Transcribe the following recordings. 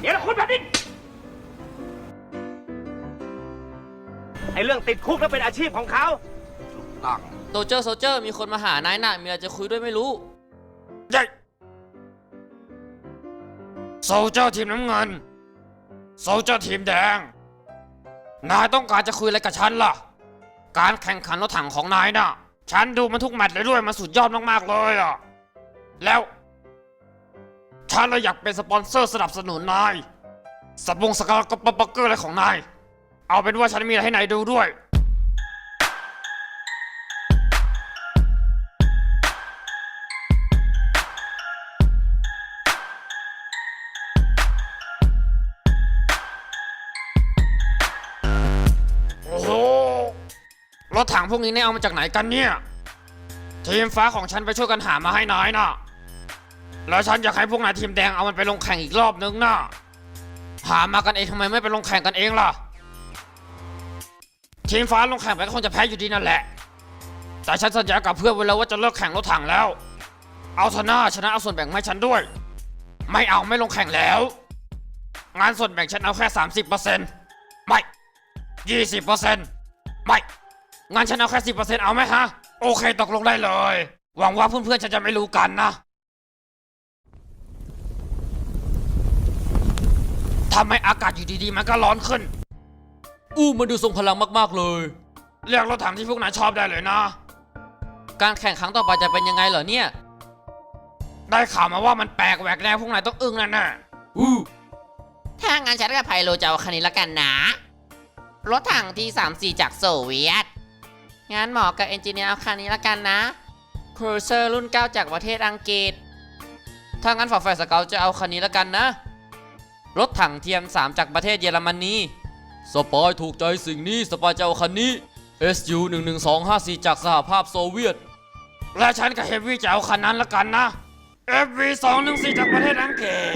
เดี๋ยวละคุณแผ่นดินไอ้เรื่องติดคุกแล้วเป็นอาชีพของเขาต้องโซเจอร์โซเจอร์มีคนมาหานายน่ะมีอะไรจะคุยด้วยไม่รู้ ใช่โซลเจอร์ทีมน้ำเงินโซลเจอร์ทีมแดง นายต้องการจะคุยอะไรกับฉันล่ะ การแข่งขันรถถังของนายน่ะ ฉันดูมันทุกแมตช์เลยด้วย มันสุดยอดมากๆเลยอะ แล้ว ฉันเลยอยากเป็นสปอนเซอร์สนับสนุนนายสปงสกากปปเกอร์อะไรของนาย เอาเป็นว่าฉันมีอะไรให้นายดูด้วย โอ้โห รถถังพวกนี้เนี่ยเอามาจากไหนกันเนี่ย ทีมฟ้าของฉันไปช่วยกันหามาให้นายน่ะ แล้วฉันอยากให้พวกนายทีมแดงเอามันไปลงแข่งอีกรอบนึงนะหามากันเองทำไมไม่ไปลงแข่งกันเองล่ะ ทีมฟ้าลงแข่งไปก็คงจะแพ้อยู่ดีนั่นแหละ แต่ฉันสัญญากับเพื่อนไว้แล้วว่าจะเลิกแข่งรถถังแล้ว เอาชนะชนะเอาส่วนแบ่งมาให้ฉันด้วย ไม่เอาไม่ลงแข่งแล้ว งานส่วนแบ่งฉันเอาแค่ 30%ไม่ยี่สิบเปอร์เซ็นต์ไม่งานฉันเอาแค่สิบเปอร์เซ็นต์เอาไหมฮะ โอเคตกลงได้เลย หวังว่าเพื่อนๆฉันจะไม่รู้กันนะ ทำไมอากาศอยู่ดีๆ มันก็ร้อนขึ้น อู้มันดูทรงพลังมากๆเลย เรียกรถถังที่พวกนายชอบได้เลยนะ การแข่งครั้งต่อไปจะเป็นยังไงเหรอเนี่ย ได้ข่าวมาว่ามันแปลกแหวกแนวพวกนายต้องอึ้งแน่อู้ถ้างั้นฉันกับไพโลจะเอาคันนี้ละกันนะ รถถังที่34จากโซเวียตงั้นหมอกับเอนจิเนียร์เอาคันนี้ละกันนะครูเซอร์รุ่น 9 จากประเทศอังกฤษ ถ้างั้นฝาแฝดสเกลจะเอาคันนี้แล้วกันนะ รถถังเทียม 3 จากประเทศเยอรมนีสปายถูกใจสิ่งนี้สปายเจะเอาคันนี้ SU 11254จากสหภาพโซเวียต และฉันกับเฮฟวี่จะเอาคันนั้นละกันนะ FV 2 1 4จากประเทศอังกฤษ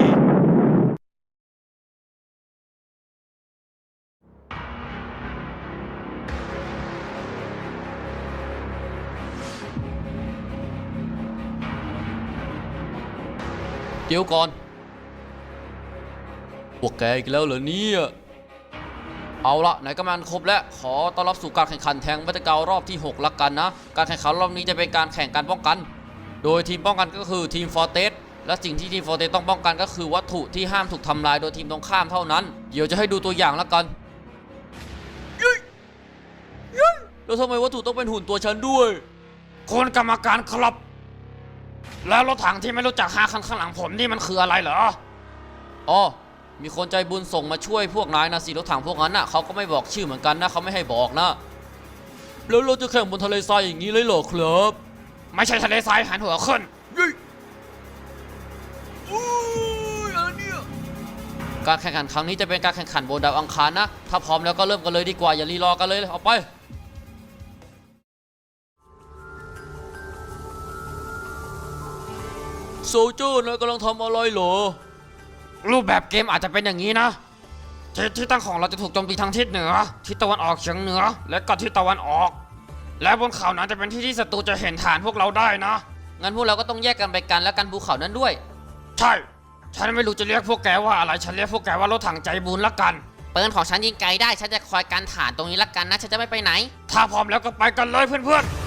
เดี๋ยวก่อน พวกแกอีกแล้วเหรอเนี่ยเอาละไหนก็มันครบแล้วขอต้อนรับสู่การแข่งขันแทงวัตเการอบที่6ละกันนะ การแข่งขันรอบนี้จะเป็นการแข่งการป้องกัน โดยทีมป้องกันก็คือทีมฟอร์เตสและสิ่งที่ทีมฟอร์เตสต้องป้องกันก็คือวัตถุที่ห้ามถูกทำลายโดยทีมตรงข้ามเท่านั้น เดี๋ยวจะให้ดูตัวอย่างละกันแล้วทำไมวัตถุต้องเป็นหุ่นตัวฉันด้วยคุณกรรมการครับ แล้วรถถังที่ไม่รู้จักหาคันข้างหลังผมนี่มันคืออะไรเหรออ๋อ มีคนใจบุญส่งมาช่วยพวกนายนะสิรถถังพวกนั้นน่ะเขาก็ไม่บอกชื่อเหมือนกันนะเขาไม่ให้บอกนะ แล้วเราจะแข่งบนทะเลทรายอย่างนี้เลยเหรอครับ ไม่ใช่ทะเลทรายหันหัวขึ้นการแข่งขันครั้งนี้จะเป็นการแข่งขันบนดาวอังคารนะ ถ้าพร้อมแล้วก็เริ่มกันเลยดีกว่าอย่ารีรอกันเลยเอาไปโซเจอร์นายกำลังทำอะไรเหรอ รูปแบบเกมอาจจะเป็นอย่างนี้นะทิศที่ตั้งของเราจะถูกโจมตีทางทิศเหนือทิศตะวันออกเฉียงเหนือ และก็ทิศตะวันออก และบนเขานั้นจะเป็นที่ที่ศัตรูจะเห็นฐานพวกเราได้นะ งั้นพวกเราก็ต้องแยกกันไปกันและกันภูเขานั้นด้วย ใช่ ฉันไม่รู้จะเรียกพวกแกว่าอะไร ฉันเรียกพวกแกว่ารถถังใจบุญละกันปืนของฉันยิงไกลได้ ฉันจะคอยกันฐานตรงนี้ละกันนะ ฉันจะไม่ไปไหน ถ้าพร้อมแล้วก็ไปกันเลยเพื่อนๆ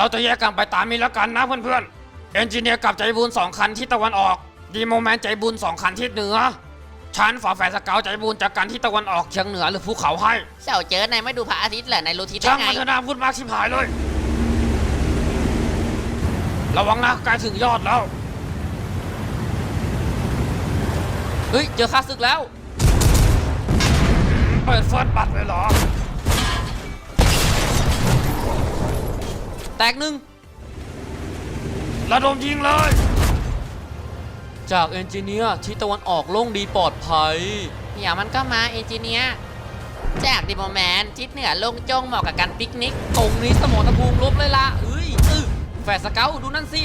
เราจะแยกกันไปตามนี้แล้วกันนะเพื่อนๆเอนจิเนียร์กับใจบุญสองคันที่ตะวันออก ดีโมแมนใจบุญสองคันที่เหนือฉันฝาแฝดสเกาวใจบุญจากกันที่ตะวันออกเฉียงเหนือหรือภูเขาให้เจ้าเจอนายไม่ดูพระอาทิตย์เหรอนายรู้ทิศได้ช่างไงมันเถอะนาพูดมากชิบหายเลย ระวังนะใกล้ถึงยอดแล้ว เฮ้ยเจอข้าศึกแล้ว เปิดเฟิร์สบัตรเลยเหรอ แตกหนึ่งระดมยิงเลย จากเอนจิเนียร์ทิศตะวันออกโล่งดีปลอดภัย เดี๋ยวมันก็มาเอนจิเนียร์จากดิโมแมนทิศเหนือลงจงเหมาะกับการปิกนิกตรงนี้สมองตะภูมิลบเลยล่ะเอ้ยอึแฝดสเกลดูนั่นสิ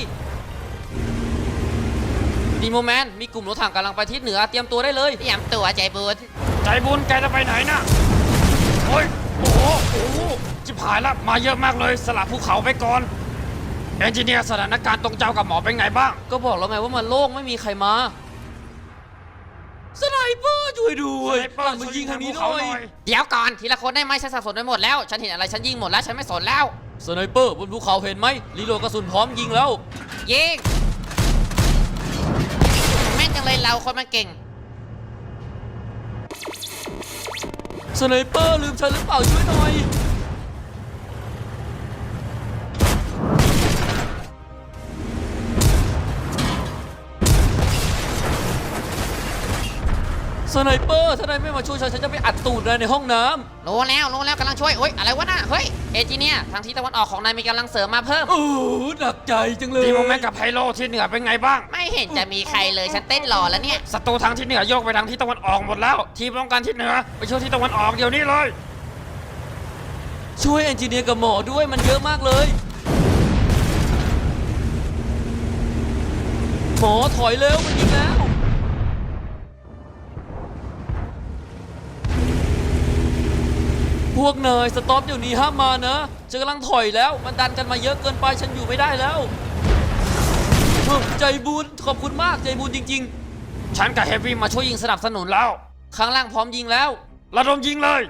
ดีโมแมนมีกลุ่มรถถังกำลังไปทิศเหนือเตรียมตัวได้เลย เตรียมตัวใจบุญใจบุญแกจะไปไหนนะโอ้ย โอ้โหโอ้โหจิบหายละมาเยอะมากเลย สลับภูเขาไปก่อนเอนจิเนียร์สถานการณ์ตรงเจ้ากับหมอเป็นไงบ้าง ก็บอกแล้วไงว่ามันโล่งไม่มีใครมา สไนเปอร์ช่วยด้วยสไนเปอร์มายิงทางนี้ช่หวยน่ยิงทางภูเขาหน่ออยยเดี๋ยวก่อนทีละคนได้ไหมฉันสับสนไปหมดแล้ว ฉันเห็นอะไรฉันยิงหมดแล้วฉันไม่สนแล้ว สไนเปอร์บนภูเขาเห็นไหมรีโหลดกระสุนพร้อมยิงแล้ว ยิงแม่นจังเลยเราคนมันเก่ง สไนเปอร์ลืมฉันหรือเปล่าช่วยหน่อย สไนเปอร์ถ้านายไม่มาช่วยฉันฉันจะไปอัดตูดนายในห้องน้ำรู้แล้วรู้แล้วกำลังช่วยโอ๊ยอะไรวะน่ะเฮ้ยเอจิเนียทางทิศตะวันออกของนายมีกำลังเสริมมาเพิ่ม โอ้หนักใจจังเลย ทีโมแมนกับไฮโลที่เหนือเป็นไงบ้าง ไม่เห็นจะมีใครเลยฉันเต้นรอแล้วเนี่ย ศัตรูทางที่เหนือโยกไปทางที่ตะวันออกหมดแล้ว ทีมป้องกันที่เหนือไปช่วยที่ตะวันออกเดี๋ยวนี้เลย ช่วยเอนจิเนียร์กับหมอด้วยมันเยอะมากเลย หมอถอยเร็วมันยิงแล้ว วกนายสต็อปเดี๋ยวนี้ห้ามมานะฉันกำลังถอยแล้ว มันดันกันมาเยอะเกินไปฉันอยู่ไม่ได้แล้วเฮ้ยใจบุญขอบคุณมากใจบุญจริงฉันกับเฮฟวี่มาช่วยยิงสนับสนุนแล้วๆข้างล่างพร้อมยิงแล้วระดมยิงเลย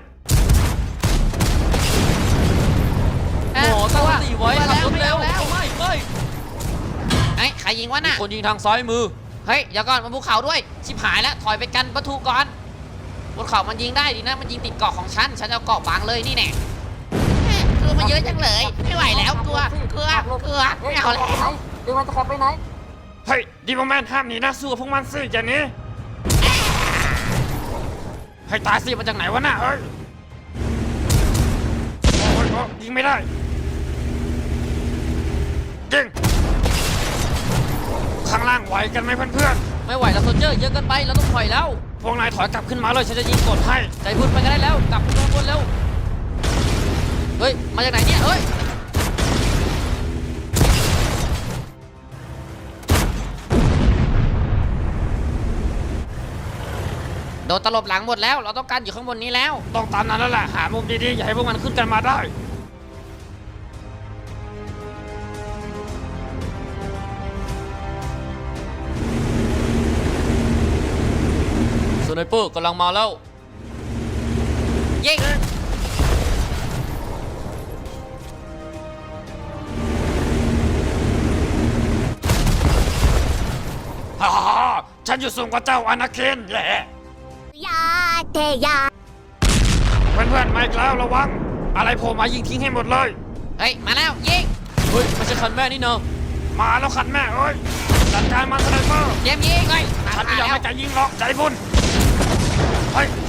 หมอตั้งสติไว้มาขับแล้วรถไม่เร็เอาวแล้วไม่ไม่ไอ้ยใครยิงวะน่ะคนยิงทางซ้ายมือเฮ้ยเดี๋ยวก่อนบนภูเขาด้วย ชิบหายแล้วถอยไปกันประตูก่อน บนเขามันยิงได้ดีนะ มันยิงติดเกาะของฉัน ฉันจะเอาเกาะบังเลยนี่แน่แม่คือมันเยอะจังเลย ไม่ไหวแล้วกลัวกลัวกลัวไม่เอาแล้วดูมันจะขับไปไหน เฮ้ยดีโมแมนห้ามหนีนะสู้กับพวกมันสิอย่าหนี้ให้ตายสิมาจากไหนวะน่ะเอ้ยโอ้ยโอ้ยยิงไม่ได้ยิงข้างล่างไหวกันไหมเพื่อนไม่ไหวแล้วโซลเจอร์เยอะเกินไปเราต้องถอยแล้วๆพ วกนายถอยกลับขึ้นมาเลยฉันจะยิงกดให้ใจบุญไปกันได้แล้ว กลับขึ้นมาบนเร็ว เฮ้ย มาจากไหนเนี่ย เฮ้ย โดนตลบหลังหมดแล้ว เราต้องการอยู่ข้างบนนี้แล้ว ต้องตามนั้นแล้วแหละหามุมดีๆ อย่าให้พวกมันขึ้นกันมาได้ ไนเปอร์กำลังมาแล้วยิงฮ่าฮ่าฮ่าฉันอยู่สูงกว่าเจ้าอนาเคนแหละ ยาเทยา เพื่อนๆมาอีกแล้วระวัง อะไรโผล่มายิงทิ้งให้หมดเลย เฮ้ย มาแล้ว ยิง เฮ้ยไม่ใช่คันแม่นี่เนาะมาแล้วขันแม่เอ้ยจัดการมันสไนเปอร์เตรียมยิงเฮ้ยมาฉันไม่ยอมแล้ให้วแกยิงหรอกใจบุญ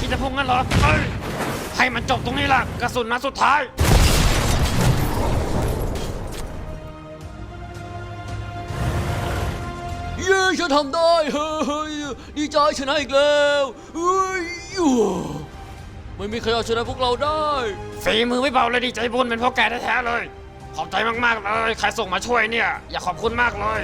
เฮ้ยคิดจะพุ่งงั้นเหรอเฮ้ยให้มันจบตรงนี้ล่ะ กระสุนนัดสุดท้าย เย้ฉันทำได้เฮ้ยดีใจชนะอีกแล้วเฮ้ยยูไม่มีใครเอาชนะพวกเราได้ฝีมือไม่เบาเลยดีใจบุญเป็นเพราะแกแท้ๆเลย ขอบใจมากๆเลย ใครส่งมาช่วยเนี่ย อยากขอบคุณมากเลย